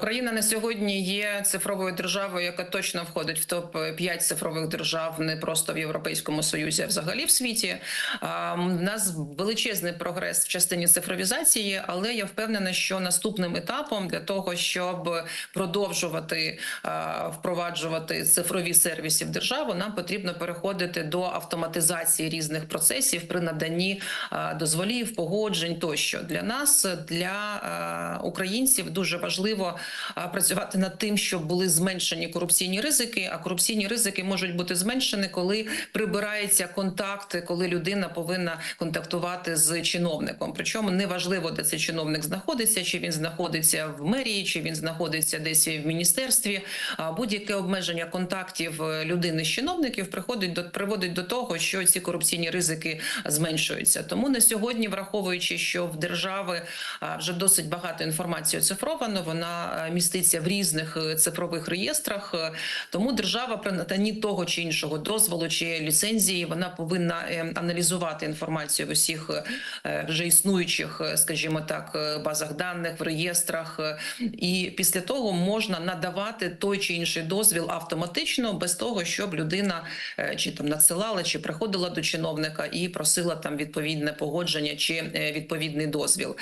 Україна на сьогодні є цифровою державою, яка точно входить в топ 5 цифрових держав не просто в Європейському Союзі, а взагалі в світі. У нас величезний прогрес в частині цифровізації, але я впевнена, що наступним етапом для того, щоб продовжувати впроваджувати цифрові сервіси в державу, нам потрібно переходити до автоматизації різних процесів при наданні дозволів, погоджень тощо для нас, для українців, дуже важливо працювати над тим, щоб були зменшені корупційні ризики. А корупційні ризики можуть бути зменшені, коли прибирається контакт, коли людина повинна контактувати з чиновником. Причому неважливо, де цей чиновник знаходиться, чи він знаходиться в мерії, чи він знаходиться десь в міністерстві. А будь-яке обмеження контактів е, людини з чиновників приходить до приводить до того, що ці корупційні ризики зменшуються. Тому на сьогодні, враховуючи, що в держави вже досить багато інформації оцифровано, вона е, міститься в різних е, цифрових реєстрах. Е, Тому держава при наданні того чи іншого дозволу чи ліцензії вона повинна е, аналізувати інформацію в усіх вже існуючих, скажімо так, базах даних в реєстрах, і після того можна надавати той чи інший дозвіл автоматично, без того, щоб людина чи там надсилала, чи приходила до чиновника і просила там відповідне погодження чи відповідний дозвіл.